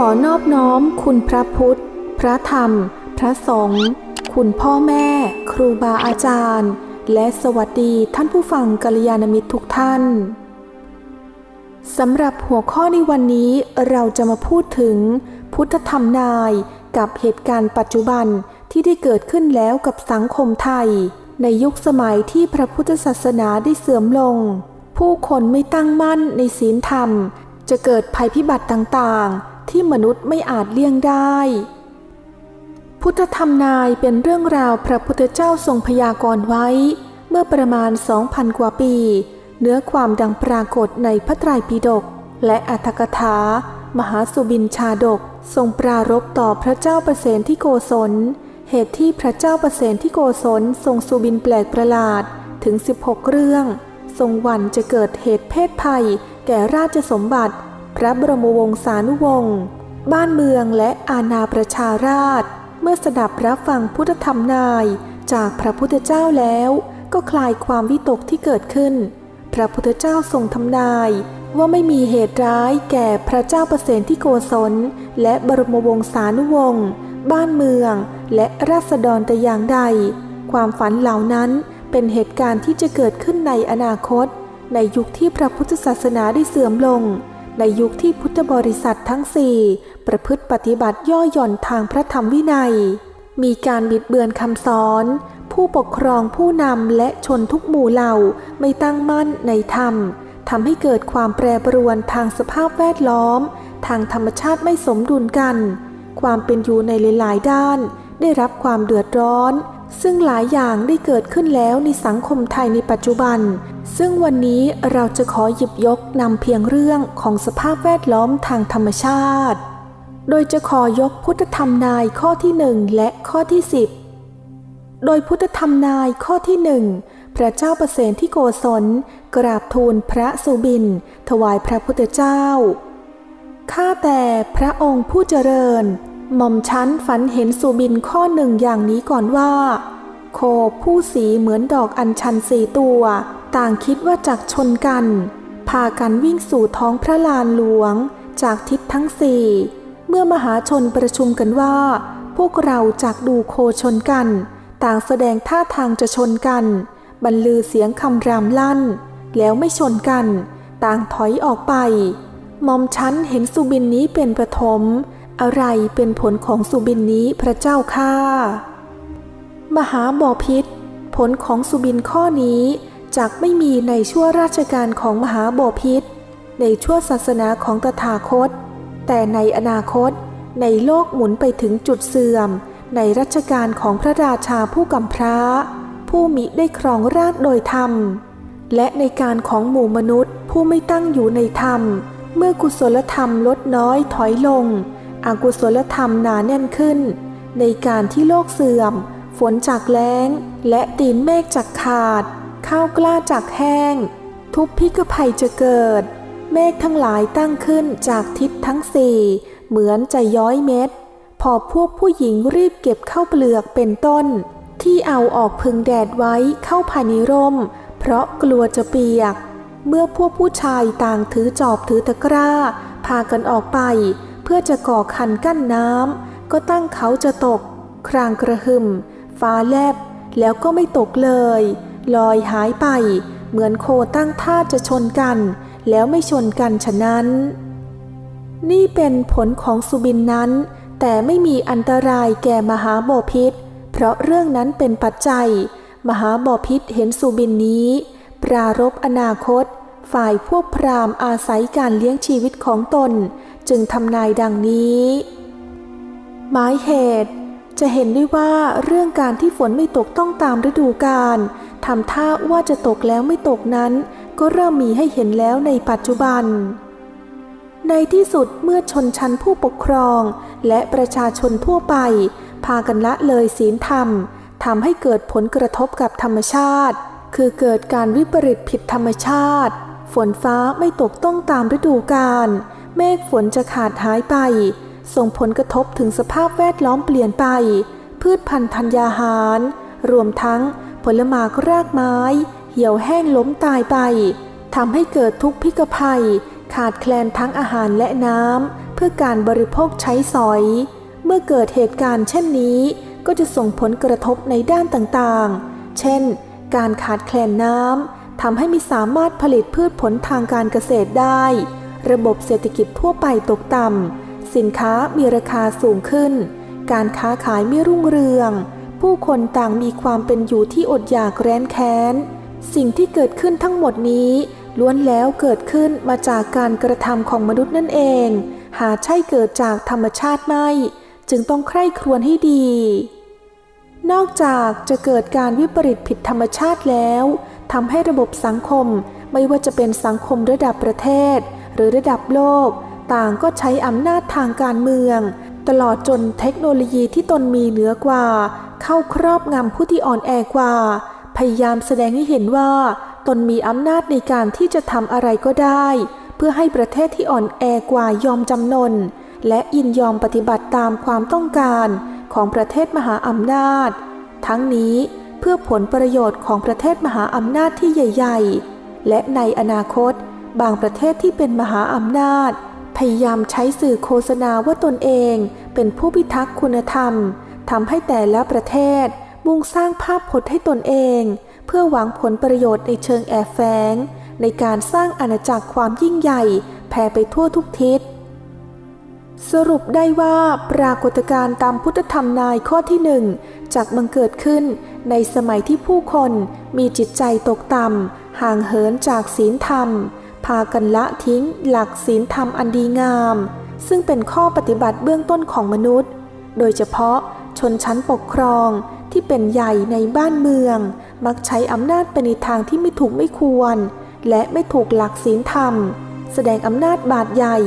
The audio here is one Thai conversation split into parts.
ขอนอบน้อมคุณพระพุทธ พระธรรม พระสงฆ์ คุณพ่อแม่ ครูบาอาจารย์ และสวัสดีท่านผู้ฟังกัลยาณมิตรทุกท่านสำหรับหัวข้อในวันนี้เราจะมาพูดถึง พุทธธรรมนายกับเหตุการณ์ปัจจุบันที่ได้เกิดขึ้นแล้วกับสังคมไทย ในยุคสมัยที่พระพุทธศาสนาได้เสื่อมลง ผู้คนไม่ตั้งมั่นในศีลธรรม จะเกิดภัยพิบัติต่างๆ ที่มนุษย์ไม่อาจเลี่ยงได้ พุทธธรรมนายเป็นเรื่องราวพระพุทธเจ้าทรงพยากรณ์ไว้ เมื่อประมาณ 2,000 กว่าปี เนื้อความดังปรากฏในพระไตรปิฎกและอัตถกถา มหาสุบินชาดก ทรงปรารบต่อพระเจ้าประเสนที่โกศล เหตุที่พระเจ้าประเสนที่โกศลทรงสุบินแปลกประหลาดถึง 16 เรื่อง ทรงวันจะเกิดเหตุเพศภัย แก่ราชสมบัติ พระบรมวงศานุวงศ์ บ้านเมืองและอาณาประชาราช เมื่อสดับรับฟังพุทธธรรมนายจากพระพุทธเจ้าแล้ว ก็คลายความวิตกที่เกิดขึ้น พระพุทธเจ้าทรงทำนายว่าไม่มีเหตุร้ายแก่พระเจ้าประเสนที่โกศล และบรมวงศานุวงศ์บ้านเมือง และราษฎรแต่อย่างใด ความฝันเหล่านั้นเป็นเหตุการณ์ที่จะเกิดขึ้นในอนาคต ในยุคที่พระพุทธศาสนาได้เสื่อมลง ในยุคที่พุทธบริษัททั้งสี่ประพฤติปฏิบัติย่อหย่อนทางพระธรรมวินัย มีการบิดเบือนคำสอน ผู้ปกครองผู้นำและชนทุกหมู่เหล่าไม่ตั้งมั่นในธรรมทำให้เกิดความแปรปรวนทางสภาพแวดล้อม ทางธรรมชาติไม่สมดุลกัน ความเป็นอยู่ในหลายๆด้าน ได้รับความเดือดร้อน ซึ่งหลายอย่างได้เกิดขึ้นแล้วในสังคมไทยในปัจจุบัน ซึ่งวันนี้เราจะขอหยิบยกนำเพียงเรื่องของสภาพแวดล้อมทางธรรมชาติ โดยจะขอยกพุทธธรรมนายข้อที่หนึ่งและข้อที่สิบโดยพุทธธรรมนายข้อที่หนึ่งพระเจ้าประเสนที่โกศลกราบทูลพระสุบิน ถวายพระพุทธเจ้า ข้าแต่พระองค์ผู้เจริญ หม่อมชั้นฝันเห็นสุบินข้อหนึ่งอย่างนี้ก่อนว่า โคผู้สีเหมือนดอกอัญชันสี่ตัว ต่างคิดว่าจักชนกัน พากันวิ่งสู่ท้องพระลานหลวง จากทิศทั้งสี่ เมื่อมหาชนประชุมกันว่า พวกเราจากดูโคชนกัน ต่างแสดงท่าทางจะชนกัน บรรลือเสียงคำรามลั่น แล้วไม่ชนกัน ต่างถอยออกไปหมอมชั้นเห็นสุบินนี้เป็นประถมอะไรเป็นผลของสุบินนี้พระเจ้าข้ามหาบอพิษ ผลของสุบินข้อนี้ จากไม่มีในชั่วราชการของมหาบพิษในชั่วศาสนาของตถาคต แต่ในอนาคต ในโลกหมุนไปถึงจุดเสื่อม ในรัชกาลของพระราชาผู้กำพร้า ผู้มิได้ครองราชโดยธรรม และในการของหมู่มนุษย์ ผู้ไม่ตั้งอยู่ในธรรม เมื่อกุศลธรรมลดน้อยถอยลง อกุศลธรรมหนาแน่นขึ้น ในการที่โลกเสื่อม ฝนจากแล้ง และตีนเมฆจากขาด ข้าวกล้าจากแห้ง ทุกพิกภัยจะเกิด เมฆทั้งหลายตั้งขึ้นจากทิศทั้งสี่เหมือนจะย้อยเม็ด พอพวกผู้หญิงรีบเก็บข้าวเปลือกเป็นต้น ที่เอาออกพึงแดดไว้เข้าภายในร่ม เพราะกลัวจะเปียก เมื่อพวกผู้ชายต่างถือจอบถือตะกร้า พากันออกไป เพื่อจะก่อคันกั้นน้ำก็ตั้งเขาจะตก ครางกระหึ่มฟ้าแลบแล้วก็ไม่ตกเลย ลอยหายไป เหมือนโคตั้งท่าจะชนกัน แล้วไม่ชนกันฉะนั้น นี่เป็นผลของสุบินนั้น แต่ไม่มีอันตรายแก่มหาบอพิษ เพราะเรื่องนั้นเป็นปัจจัย มหาบอพิษเห็นสุบินนี้ ปรารบอนาคต ฝ่ายพวกพราหมณ์อาศัยการเลี้ยงชีวิตของตน จึงทำนายดังนี้หมายเหตุจะเห็นได้ว่าเรื่องการที่ฝนไม่ตกต้องตามฤดูกาล ทำท่าว่าจะตกแล้วไม่ตกนั้น ก็เริ่มมีให้เห็นแล้วในปัจจุบัน ในที่สุดเมื่อชนชั้นผู้ปกครอง และประชาชนทั่วไป พากันละเลยศีลธรรมทำให้เกิดผลกระทบกับธรรมชาติ คือเกิดการวิปริตผิดธรรมชาติ ฝนฟ้าไม่ตกต้องตามฤดูกาลเมฆฝนจะขาดหายไป ส่งผลกระทบถึงสภาพแวดล้อมเปลี่ยนไป พืชพันธุ์ธัญญาหาร รวมทั้ง ผลหมากรากไม้ เหี่ยวแห้งล้มตายไปทำให้เกิดทุกข์พิกภัย ขาดแคลนทั้งอาหารและน้ำเพื่อการบริโภคใช้สอย เมื่อเกิดเหตุการณ์เช่นนี้ก็จะส่งผลกระทบในด้านต่างๆ เช่น การขาดแคลนน้ำทำให้ไม่สามารถผลิตพืชผลทางการเกษตรได้ ระบบเศรษฐกิจทั่วไปตกต่ำสินค้ามีราคาสูงขึ้น การค้าขายไม่รุ่งเรือง ผู้คนต่างมีความเป็นอยู่ที่อดอยากแร้นแค้น สิ่งที่เกิดขึ้นทั้งหมดนี้ ล้วนแล้วเกิดขึ้นมาจากการกระทำของมนุษย์นั่นเอง หาใช่เกิดจากธรรมชาติไม่ จึงต้องใคร่ครวญให้ดี นอกจากจะเกิดการวิปริตผิดธรรมชาติแล้วทำให้ระบบสังคมไม่ว่าจะเป็นสังคมระดับประเทศ หรือระดับโลก ต่างก็ใช้อำนาจทางการเมือง ตลอดจนเทคโนโลยีที่ตนมีเหนือกว่า เข้าครอบงำผู้ที่อ่อนแอกว่า พยายามแสดงให้เห็นว่า ตนมีอำนาจในการที่จะทำอะไรก็ได้ เพื่อให้ประเทศที่อ่อนแอกว่ายอมจำนน และยินยอมปฏิบัติตามความต้องการของประเทศมหาอำนาจ ทั้งนี้เพื่อผลประโยชน์ของประเทศมหาอำนาจที่ใหญ่ ๆ และในอนาคต บางประเทศที่เป็นมหาอำนาจ พยายามใช้สื่อโฆษณาว่าตนเอง เป็นผู้พิทักษ์คุณธรรม ทำให้แต่ละประเทศมุ่งสร้างภาพพจน์ให้ตนเอง เพื่อหวังผลประโยชน์ในเชิงแอบแฝงในการสร้างอาณาจักรความยิ่งใหญ่แผ่ไปทั่วทุกทิศ สรุปได้ว่าปรากฏการณ์ตามพุทธธรรมนายข้อที่หนึ่งจากบังเกิดขึ้นในสมัยที่ผู้คนมีจิตใจตกต่ำห่างเหินจากศีลธรรม พากันละทิ้งหลักศีลธรรมอันดีงาม ซึ่งเป็นข้อปฏิบัติเบื้องต้นของมนุษย์ โดยเฉพาะ ชนชั้นปกครองที่เป็นใหญ่ในบ้านเมือง มักใช้อำนาจไปในทางที่ไม่ถูกไม่ควร และไม่ถูกหลักศีลธรรม แสดงอำนาจบาดใหญ่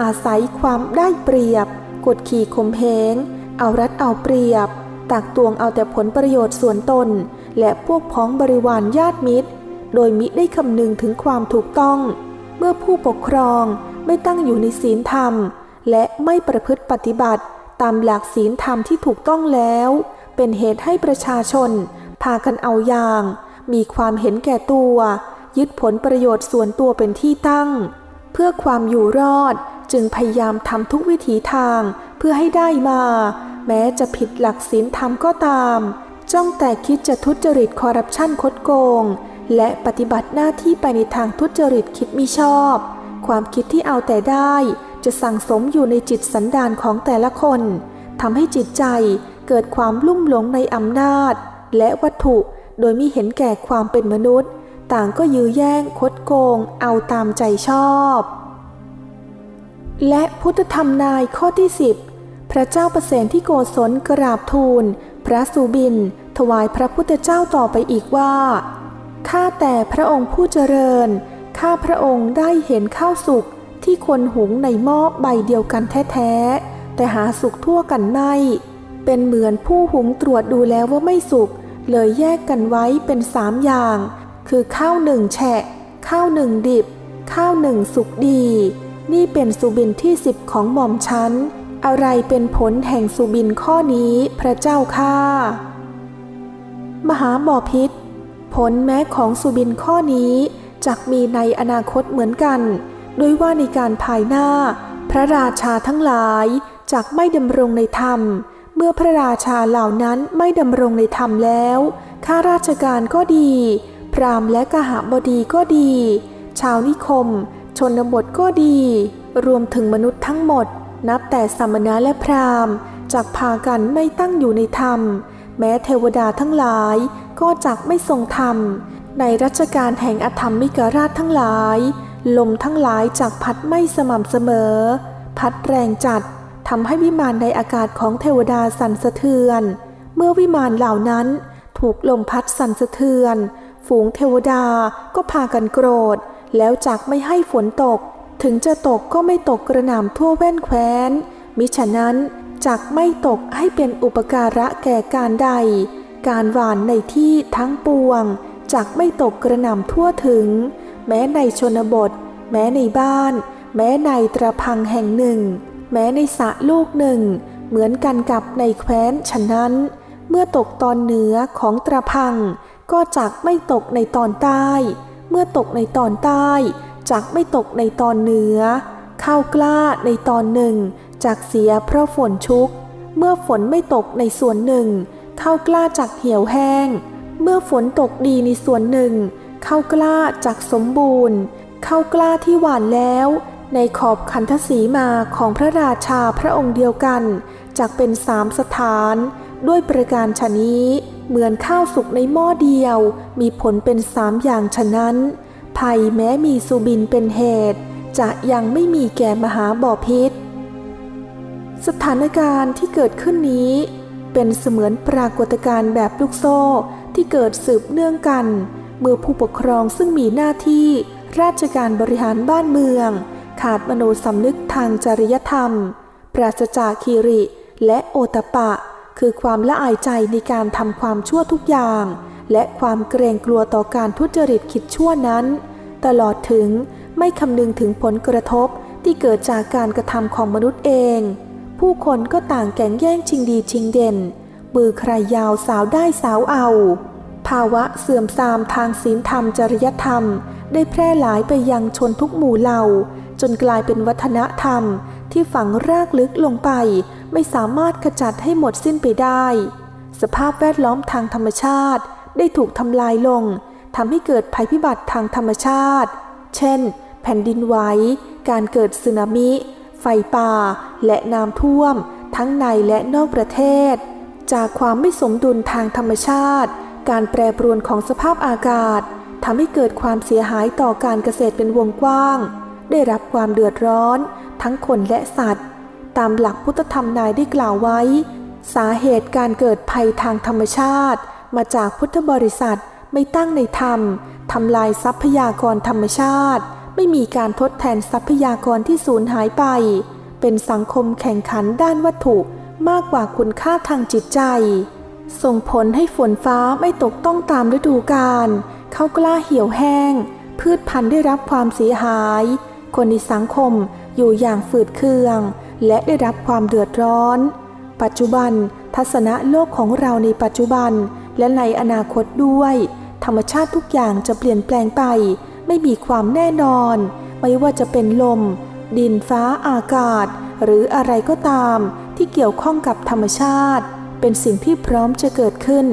อาศัยความได้เปรียบ กดขี่ข่มเหงเอารัดเอาเปรียบ ตักตวงเอาแต่ผลประโยชน์ส่วนตน และพวกพ้องบริวารญาติมิตร โดยมิได้คำนึงถึงความถูกต้อง เมื่อผู้ปกครองไม่ตั้งอยู่ในศีลธรรม และไม่ประพฤติปฏิบัติ ตามหลักศีลธรรมที่ถูกต้องแล้ว เป็นเหตุให้ประชาชน พากันเอาอย่าง มีความเห็นแก่ตัว ยึดผลประโยชน์ส่วนตัวเป็นที่ตั้ง เพื่อความอยู่รอดจึงพยายามทำทุกวิถีทางเพื่อให้ได้มา แม้จะผิดหลักศีลธรรมก็ตาม จ้องแต่คิดจะทุจริตคอร์รัปชันคดโกง และปฏิบัติหน้าที่ไปในทางทุจริตคิดมิชอบ ความคิดที่เอาแต่ได้ จะสั่งสมอยู่ในจิตสันดานของแต่ละคนทำให้จิตใจเกิดความลุ่มหลงในอำนาจ และวัตถุโดยมิเห็นแก่ความเป็นมนุษย์ ต่างก็ยื้อแย่งคดโกง เอาตามใจชอบ และพุทธธรรมนายข้อที่ 10 พระเจ้าประเสนที่โกศลกราบทูล พระสุบิน ถวายพระพุทธเจ้าต่อไปอีกว่าข้าแต่พระองค์ผู้เจริญข้าพระองค์ได้เห็นข้าวสุก ที่คนหุงในหม้อใบเดียวกันแท้ๆ แต่หาสุกทั่วกันไม่ เป็นเหมือนผู้หุงตรวจดูแล้วว่าไม่สุก เลยแยกกันไว้เป็นสามอย่าง คือข้าวหนึ่งแฉะ ข้าวหนึ่งดิบ ข้าวหนึ่งสุกดี นี่เป็นสุบินที่สิบของหม่อมฉันอะไรเป็นผลแห่งสุบินข้อนี้พระเจ้าข้ามหาบอพิษผลแม้ของสุบินข้อนี้จักมีในอนาคตเหมือนกัน โดยว่าในการภายหน้า พระราชาทั้งหลายจักไม่ดำรงในธรรม เมื่อพระราชาเหล่านั้นไม่ดำรงในธรรมแล้วข้าราชการก็ดี พราหมณ์และกหบดีก็ดี ชาวนิคม ชนบทก็ดี รวมถึงมนุษย์ทั้งหมด นับแต่สมณะและพราหมณ์จักพากันไม่ตั้งอยู่ในธรรม แม้เทวดาทั้งหลายก็จักไม่ทรงธรรม ในรัชกาลแห่งอธรรมมิกราชทั้งหลาย ลมทั้งหลายจักพัดไม่สม่ำเสมอ พัดแรงจัดทำให้วิมานในอากาศของเทวดาสั่นสะเทือน เมื่อวิมานเหล่านั้นถูกลมพัดสั่นสะเทือน ฝูงเทวดาก็พากันโกรธ แล้วจักไม่ให้ฝนตก ถึงจะตกก็ไม่ตกกระหน่ำทั่วแว่นแคว้น มิฉะนั้นจักไม่ตกให้เป็นอุปการะแก่การใด การหวานในที่ทั้งปวงจักไม่ตกกระหน่ำทั่วถึง แม้ในชนบท แม้ในบ้าน แม้ในตระพังแห่งหนึ่ง แม้ในสระลูกหนึ่ง เหมือนกันกับในแคว้นฉะนั้น เมื่อตกตอนเหนือของตระพัง ก็จักไม่ตกในตอนใต้ เมื่อตกในตอนใต้จากไม่ตกในตอนเหนือ ข้าวกล้าในตอนหนึ่งจากเสียเพราะฝนชุก เมื่อฝนไม่ตกในส่วนหนึ่งข้าวกล้าจากเหี่ยวแห้ง เมื่อฝนตกดีในส่วนหนึ่ง ข้าวกล้าจากสมบูรณ์ข้าวกล้าที่หวานแล้ว ในขอบขันธสีมาของพระราชาพระองค์เดียวกันจากเป็นสามสถาน ด้วยประการชนี้ เหมือนข้าวสุกในหม้อเดียว มีผลเป็นสามอย่างฉะนั้น ภัยแม้มีสุบินเป็นเหตุ จะยังไม่มีแก่มหาบ่อพิษ สถานการณ์ที่เกิดขึ้นนี้ เป็นเสมือนปรากฏการณ์แบบลูกโซ่ที่เกิดสืบเนื่องกัน เมื่อผู้ปกครองซึ่งมีหน้าที่ ราชการบริหารบ้านเมือง ขาดมโนสำนึกทางจริยธรรม ปราศจากคีริ และโอตปะ คือความละอายใจในการทำความชั่วทุกอย่าง และความเกรงกลัวต่อการทุจริตคิดชั่วนั้น ตลอดถึงไม่คำนึงถึงผลกระทบที่เกิดจากการกระทำของมนุษย์เอง ผู้คนก็ต่างแก่งแย่งชิงดีชิงเด่น มือใครยาวสาวได้สาวเอา ภาวะเสื่อมทรามทางศีลธรรมจริยธรรม ได้แพร่หลายไปยังชนทุกหมู่เหล่า จนกลายเป็นวัฒนธรรม ที่ฝังรากลึกลงไป ไม่สามารถขจัดให้หมดสิ้นไปได้ สภาพแวดล้อมทางธรรมชาติ ได้ถูกทำลายลงทำให้เกิดภัยพิบัติทางธรรมชาติ เช่น แผ่นดินไหว การเกิดสึนามิ ไฟป่า และน้ำท่วม ทั้งในและนอกประเทศ จากความไม่สมดุลทางธรรมชาติ การแปรปรวนของสภาพอากาศทำให้เกิดความเสียหายต่อการเกษตรเป็นวงกว้าง ได้รับความเดือดร้อน ทั้งคนและสัตว์ ตามหลักพุทธธรรมนายได้กล่าวไว้ สาเหตุการเกิดภัยทางธรรมชาติ มาจากพุทธบริษัทไม่ตั้งในธรรมทำลายทรัพยากรธรรมชาติ ไม่มีการทดแทนทรัพยากรที่สูญหายไป เป็นสังคมแข่งขันด้านวัตถุมากกว่าคุณค่าทางจิตใจ ส่งผลให้ฝนฟ้าไม่ตกต้องตามฤดูกาลข้าวกล้าเหี่ยวแห้ง พืชพันธุ์ได้รับความเสียหาย คนในสังคมอยู่อย่างฝืดเคือง และได้รับความเดือดร้อน ปัจจุบัน ทัศนะโลกของเราในปัจจุบัน และในอนาคตด้วย ธรรมชาติทุกอย่างจะเปลี่ยนแปลงไป ไม่มีความแน่นอน ไม่ว่าจะเป็นลม ดินฟ้าอากาศ หรืออะไรก็ตามที่เกี่ยวข้องกับธรรมชาติ เป็นสิ่งที่พร้อมจะเกิดขึ้น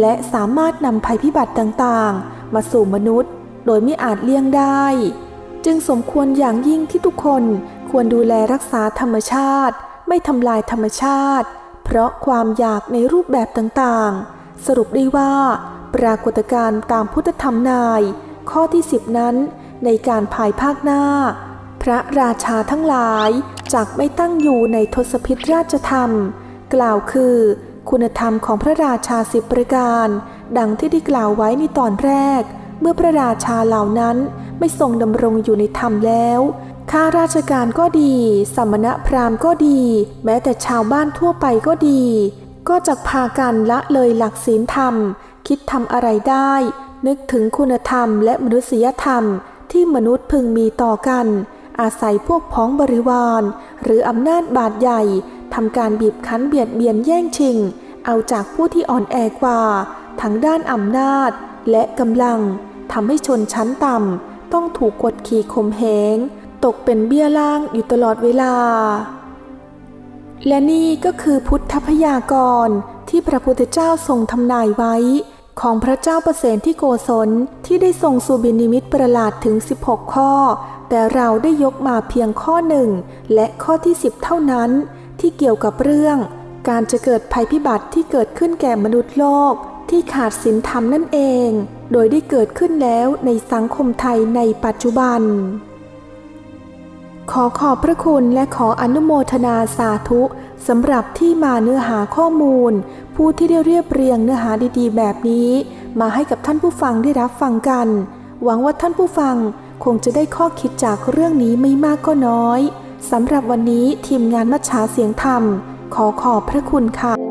และสามารถนำภัยพิบัติต่างๆ มาสู่มนุษย์ โดยไม่อาจเลี่ยงได้ จึงสมควรอย่างยิ่งที่ทุกคนควรดูแลรักษาธรรมชาติ ไม่ทำลายธรรมชาติ เพราะความอยากในรูปแบบต่างๆ สรุปได้ว่า ปรากฏการณ์ตามพุทธธรรมนาย ข้อที่สิบนั้นในการภายภาคหน้า พระราชาทั้งหลายจากไม่ตั้งอยู่ในทศพิธราชธรรม กล่าวคือ คุณธรรมของพระราชาสิบประการ ดังที่ได้กล่าวไว้ในตอนแรก เมื่อพระราชาเหล่านั้นไม่ทรงดำรงอยู่ในธรรมแล้วข้าราชการก็ดี สมณพราหมณ์ก็ดี แม้แต่ชาวบ้านทั่วไปก็ดี ก็จะพากันละเลยหลักศีลธรรม คิดทำอะไรได้ นึกถึงคุณธรรมและมนุษยธรรมที่มนุษย์พึงมีต่อกัน อาศัยพวกพ้องบริวารหรืออำนาจบาดใหญ่ทำการบีบคั้นเบียดเบียนแย่งชิง เอาจากผู้ที่อ่อนแอกว่า ทั้งด้านอำนาจและกำลังทำให้ชนชั้นต่ำต้องถูกกดขี่ข่มเหงตกเป็นเบี้ยล่างอยู่ตลอดเวลา และนี่ก็คือพุทธพยากรณ์ที่พระพุทธเจ้าทรงทำนายไว้ ของพระเจ้าประเสนที่โกศลที่ได้ทรงสุบินิมิตประหลาดถึง 16 ข้อ แต่เราได้ยกมาเพียงข้อหนึ่งและข้อที่ 10 เท่านั้น ที่เกี่ยวกับเรื่อง การจะเกิดภัยพิบัติที่เกิดขึ้นแก่มนุษย์โลก ที่ขาดศีลธรรมนั่นเอง โดยได้เกิดขึ้นแล้วในสังคมไทยในปัจจุบัน ขอขอบพระคุณและขออนุโมทนาสาธุสำหรับที่มาเนื้อหาข้อมูล ผู้ที่ได้เรียบเรียงเนื้อหาดีๆ แบบนี้ มาให้กับท่านผู้ฟังได้รับฟังกัน หวังว่าท่านผู้ฟัง คงจะได้ข้อคิดจากเรื่องนี้ไม่มากก็น้อยสำหรับวันนี้ทีมงานมัชชาเสียงธรรม ขอขอบพระคุณค่ะ